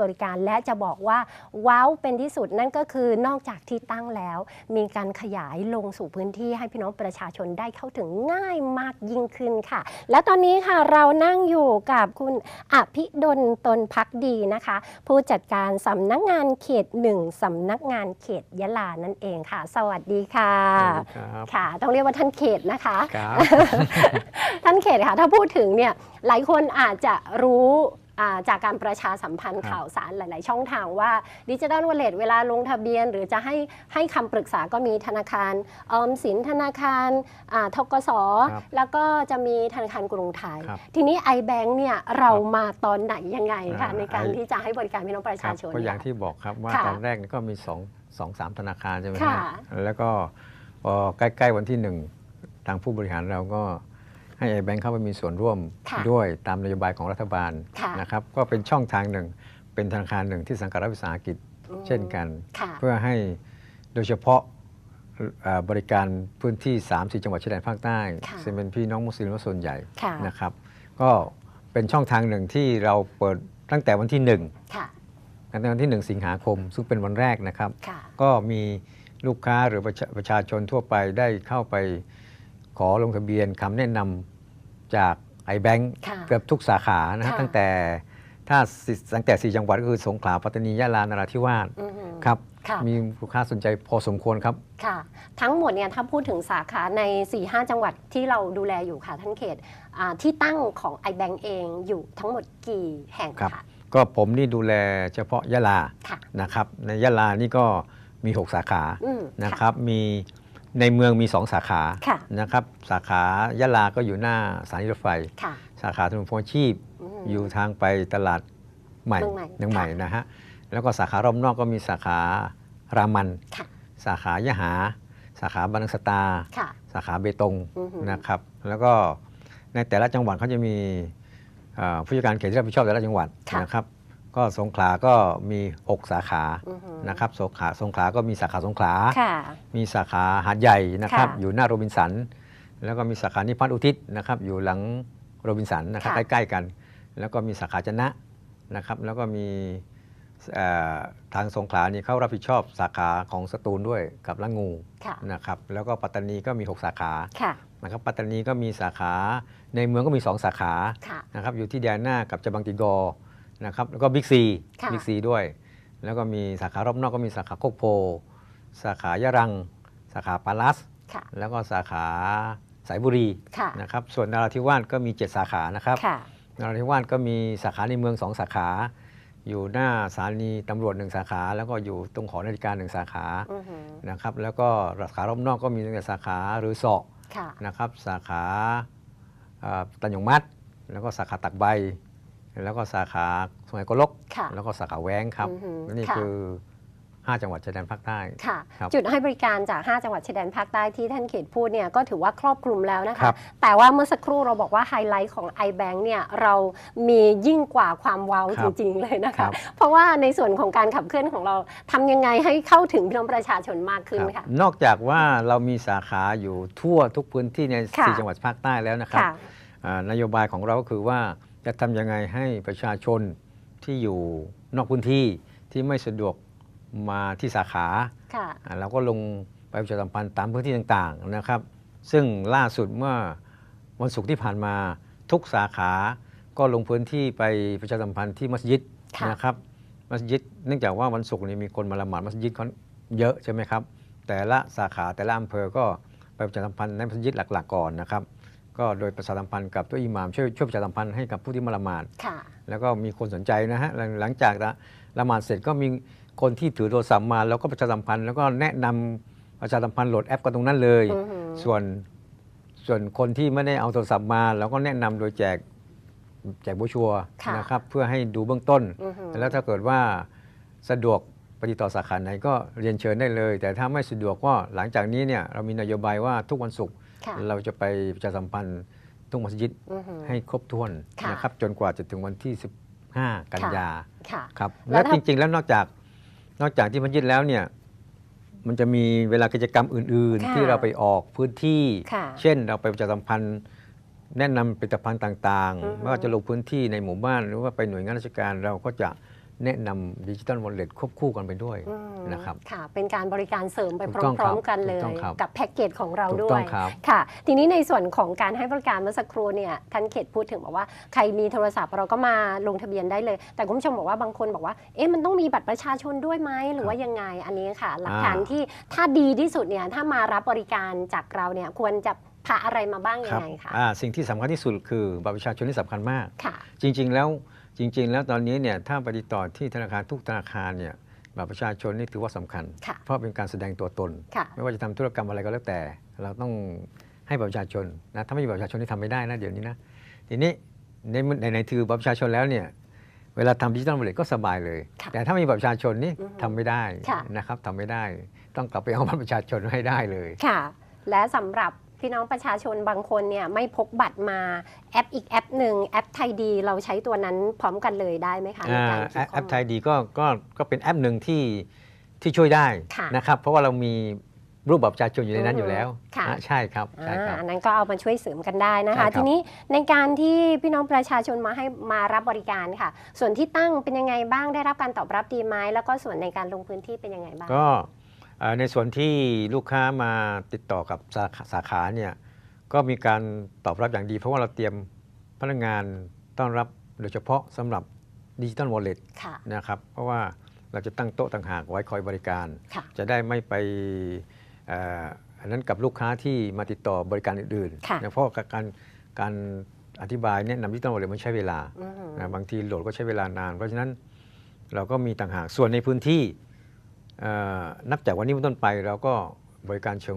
บริการและจะบอกว่า ว้าวเป็นที่สุดนั่นก็คือนอกจากที่ตั้งแล้ว มีการขยายลงสู่พื้นที่ให้พี่น้องประชาชนได้เข้าถึงง่ายมากยิ่งขึ้นค่ะ และตอนนี้ค่ะเรานั่งอยู่กับคุณอภิดลตนพักดีนะคะ ผู้จัดการสำนักงานเขตหนึ่งสำนักงานเขตยะลานั่นเองค่ะ สวัสดีค่ะครับค่ะ ต้องเรียกว่าท่านเขตนะคะครับท่านเขตค่ะ ถ้าพูดถึงเนี่ยหลายคนอาจจะรู้อ่า จากการประชาสัมพันธ์ครับข่าวสารหลาย ๆ ช่องทางว่าดิจิ t a ลวอลเล็ตเวลาลงทะเบียน หรือจะให้ให้คำปรึกษาก็มีธนาคารออมสินธนาคารอ่าทกสครับแล้วก็จะมีธนาคารกรุงไทยครับทีนี้ iBank เนี่ยเรามาตอนไหนยังไงคะอ่าในการไอที่จะให้บริการพี่น้องประคชารับชนก็อย่างเนี่ยที่บอกครับว่าค่ะตอนแรกก็มีสองสองสามธนาคารใช่ไหมค่ะฮะแล้วก็พอใกล้ ๆ วันที่หนึ่งทางผู้บริหารเราก็ ให้ไอแบงค์เข้าไปมีส่วนร่วมค่ะด้วยตามนโยบายของรัฐบาลค่ะนะครับก็เป็นช่องทางหนึ่ง เป็นธนาคารหนึ่งที่สังกัดรัฐวิสาหกิจอืมเช่นกันค่ะเพื่อให้โดยเฉพาะเอ่อบริการพื้นที่ 3-4 จังหวัดชายแดนภาคใต้ค่ะซึ่งเป็นพี่น้องมุสลิมส่วนใหญ่ค่ะนะครับ ก็เป็นช่องทางหนึ่งที่เราเปิดตั้งแต่วันที่1ค่ะตั้งแต่วันที่ 1 สิงหาคม ซึ่งเป็นวันแรกนะครับค่ะก็มีลูกค้าหรือประชาประชาชนทั่วไปได้เข้าไปขอลงทะเบียนคำแนะนำ จาก iBank ค่ะเกือบทุกสาขานะฮะค่ะ ตั้งแต่ถ้าสิตั้งแต่4จังหวัดก็คือสงขลาปัตตานียะลานราธิวาสอือหือครับ ค่ะ มีลูกค้าสนใจพอสมควรครับ ค่ะ ทั้งหมดเนี่ยถ้าพูดถึงสาขาใน 4-5 จังหวัดที่เราดูแลอยู่ค่ะท่านเขตอ่าที่ตั้งของ iBank เองอยู่ทั้งหมดกี่แห่งครับค่ะก็ผมนี่ดูแลเฉพาะยะลาค่ะ นะครับ ในยะลานี่ก็มี 6 สาขาอืมนะครับ มี ในเมืองมี2สาขาค่ะนะครับสาขายะลาก็อยู่หน้าสถานีรถไฟค่ะสาขาถนนพงชีพมอยู่ทางไปตลาดใหม่เมืองใหม่เมืองใหม่ค่ะนะฮะแล้วก็สาขารอบนอกก็มีสาขารามันค่ะสาขายะหา สาขาบานังสตาค่ะสาขาเบตงอือหือนะครับ แล้วก็ในแต่ละจังหวัดเขาจะมีเอ่อผู้จัดการเขตที่รับผิดชอบแต่ละจังหวัดค่ะนะครับ ก็สงขลาก็มี 6 สาขาอือหือนะครับสงขลาสงขลาก็มีสาขาสงขลาค่ะมีสาขาหาดใหญ่นะครับค่ะอยู่หน้าโรบินสัน แล้วก็มีสาขานิพัฒน์อุทิศนะครับ อยู่หลังโรบินสันนะครับค่ะใกล้ๆกัน แล้วก็มีสาขาจะนะนะครับ แล้วก็มีเอ่อทางสงขลานี่เขารับผิดชอบสาขาของสตูลด้วยกับละงูค่ะนะครับ แล้วก็ปัตตานีก็มี 6 สาขาค่ะนะครับ ปัตตานีก็มีสาขาในเมืองก็มี 2 สาขาค่ะนะครับ อยู่ที่แดนหน้ากับจบังติกอร์ นะครับแล้วก็บิ๊กซีค่ะบิ๊กซีด้วย แล้วก็มีสาขารอบนอกก็มีสาขาโคกโพ สาขายะรัง สาขาปาลัสค่ะแล้วก็สาขาสายบุรีค่ะนะครับส่วนนราธิวาสก็มี 7 สาขานะครับค่ะนราธิวาสก็มีสาขาในเมือง 2 สาขา อยู่หน้าสถานีตำรวจหนึ่งสาขา แล้วก็อยู่ตรงหอนาฬิกาหนึ่งสาขาอือหือนะครับแล้วก็สาขารอบนอกก็มีตั้งแต่สาขาหรือเสาะค่ะนะครับสาขาเอ่อตันหยงมัด แล้วก็สาขาตักใบ แล้วก็สาขาสมัยโกลก ค่ะแล้วก็สาขาแว้งครับอือหือนี่ค่ะ คือ 5 จังหวัดชายแดนภาคใต้ ค่ะ ครับจุดให้บริการจาก 5 จังหวัดชายแดนภาคใต้ที่ท่านเขตพูดเนี่ยก็ถือว่าครอบคลุมแล้วนะครัคะ บ แต่ว่าเมื่อสักครู่เราบอกว่าไฮไลท์ของ iBank เนี่ยเรามียิ่งกว่าความว้าวคจรับริง ๆ เลยนะครัคะบเพราะว่าในส่วนของการขับเคลื่อนของเราทำยังไงให้เข้าถึงพี่น้องประชาชนมากขึ้นครับค่ะ นอกจากว่าเรามีสาขาอยู่ทั่วทุกพื้นที่ในค่ะ4จังหวัดภาคใต้แล้วนะครับค่ะ อ่านโยบายของเราก็คือว่า จะทำยังไงให้ประชาชนที่อยู่นอกพื้นที่ที่ไม่สะดวกมาที่สาขาค่ะอ่าเราก็ลงไปประชาสัมพันธ์ตามพื้นที่ต่างๆนะครับ ซึ่งล่าสุดเมื่อวันศุกร์ที่ผ่านมาทุกสาขาก็ลงพื้นที่ไปประชาสัมพันธ์ที่มัสยิดค่ะนะครับมัสยิดเนื่องจากว่าวันศุกร์นี้มีคนมาละหมาดมัสยิดเขาเยอะใช่ไหมครับ แต่ละสาขาแต่ละอำเภอก็ไปประชาสัมพันธ์ในมัสยิดหลักๆก่อนนะครับ ก็โดยประชาสัมพันธ์กับตัวอิหม่ามช่วยช่วยประชาสัมพันธ์ให้กับผู้ที่มาละหมาดค่ะแล้วก็มีคนสนใจนะฮะหลังหลังจากละละหมาดเสร็จก็มีคนที่ถือโทรศัพท์มาแล้วก็ประชาสัมพันธ์แล้วก็แนะนำประชาสัมพันธ์โหลดแอปกันตรงนั้นเลยอือหือส่วนส่วนคนที่ไม่ได้เอาโทรศัพท์มาเราก็แนะนำโดยแจกแจกโบรชัวร์ค่ะนะครับเพื่อให้ดูเบื้องต้นอือหือแล้วถ้าเกิดว่าสะดวกไปติดต่อสาขาไหนก็เรียนเชิญได้เลย แต่ถ้าไม่สะดวกก็หลังจากนี้เนี่ยเรามีนโยบายว่าทุกวันศุกร์ค่ะ เราจะไปประชาสัมพันธ์ทุกมัสยิดอือหือให้ครบถ้วนค่ะนะครับจนกว่าจะถึงวันที่ 15 กันยาค่ะครับแล้แล้ววถ้าจริง ๆ แล้วนอกจากนอกจากที่มัสยิดแล้วเนี่ยมันจะมีเวลากิจกรรมอื่นค่ะๆที่เราไปออกพื้นที่ค่ะเช่นเราไปประชาสัมพันธ์แนะนำผลิตภัณฑ์ต่างอือฮึๆไม่ว่าจะลงพื้นที่ในหมู่บ้านหรือว่าไปหน่วยงานราชการเราก็จะ แนะนำดิจิ t a ลวอลเล็ตควบคู่กันไปด้วยอืมนะครับค่ะ เป็นการบริการเสริมไปถูพกต้องร้อมครับๆกันเลถูยกต้องครับกับแพ็กเกจของเราถูกด้ต้วอยงครับค่ะ ทีนี้ในส่วนของการให้บริการเมื่อสักครู่เนี่ยท่านเขตพูดถึงบอกว่าใครมีโทรศัพท์เราก็มาลงทะเบียนได้เลย แต่คุณผู้ชมบอกว่าบางคนบอกว่าเอ๊ะมันต้องมีบัตรประชาชนด้วยไหมหรือว่ายังไงอันนี้ค่ะ หลักฐานอ่าที่ถ้าดีที่สุดเนี่ยถ้ามารับบริการจากเราเนี่ยควรจะพาอะไรมาบ้างยังไงคะอ่าสิ่งที่สำคัญที่สุดคือบัตรประชาชนที่สำคัญมากค่ะจริง ๆ แล้ว จริง ๆ แล้วตอนนี้เนี่ยถ้าไปติดต่อที่ธนาคารทุกธนาคารเนี่ยบัตรประชาชนนี่ถือว่าสำคัญค่ะเพราะเป็นการแสดงตัวตนค่ะไม่ว่าจะทำธุรกรรมอะไรก็แล้วแต่ เราต้องให้บัตรประชาชนนะถ้าไม่มีบัตรประชาชนนี่ทำไม่ได้นะเดี๋ยวนี้นะทีนี้ในในในถือบัตรประชาชนแล้วเนี่ยเวลาทำดิจิทัลวอลเล็ตก็สบายเลยค่ะแต่ถ้าไม่มีบัตรประชาชนนี่อือฮึทำไม่ได้ค่ะนะครับทำไม่ได้ ต้องกลับไปเอาบัตรประชาชนให้ได้เลยค่ะและสำหรับ พี่น้องประชาชนบางคนเนี่ยไม่พกบัตรมาแอปอีกแอปหนึ่งแอปไทยดี เราใช้ตัวนั้นพร้อมกันเลยได้ไหมคะในอ่าการแอเก็บปข้แออปมูลไทยดีก็ก็ก็เป็นแอปหนึ่งที่ที่ช่วยได้ค่ะนะครับ เพราะว่าเรามีรูปบัตรประชาชนอยู่ในนั้นอือฮึอยู่แล้วค่ะอะใช่ครับใช่ครับอ่าอันนั้นก็เอามาช่วยเสริมกันได้นะใช่ครัคะบทีนี้ในการที่พี่น้องประชาชนมาให้มารับบริการค่ะ ส่วนที่ตั้งเป็นยังไงบ้างได้รับการตอบรับดีไหมแล้วก็ส่วนในการลงพื้นที่เป็นยังไงบ้างก็เอ่อ ในส่วนที่ลูกค้ามาติดต่อกับสาขาสาขาเนี่ยก็มีการตอบรับอย่างดี เพราะว่าเราเตรียมพนักงานต้อนรับโดยเฉพาะสำหรับดิจิ t a ลวอลเล็ตค่ะนะครับเพราะว่าเราจะตั้งโต๊ะต่างหากไว้คอยบริการค่ะจะได้ไม่ไปเอ่ออันนั้นกับลูกค้าที่มาติดต่อบริการอื่นค่ะๆนะเพราะการการอธิบายเนี่ยนำดิจิ t a ลวอลเล็ตมันใช้เวลาอือหือนะบางทีโหลดก็ใช้เวลานาน เพราะฉะนั้นเราก็มีต่างหากส่วนในพื้นที่เอ่อ นับจากวันนี้เป็นต้นไปเราก็บริการเชิง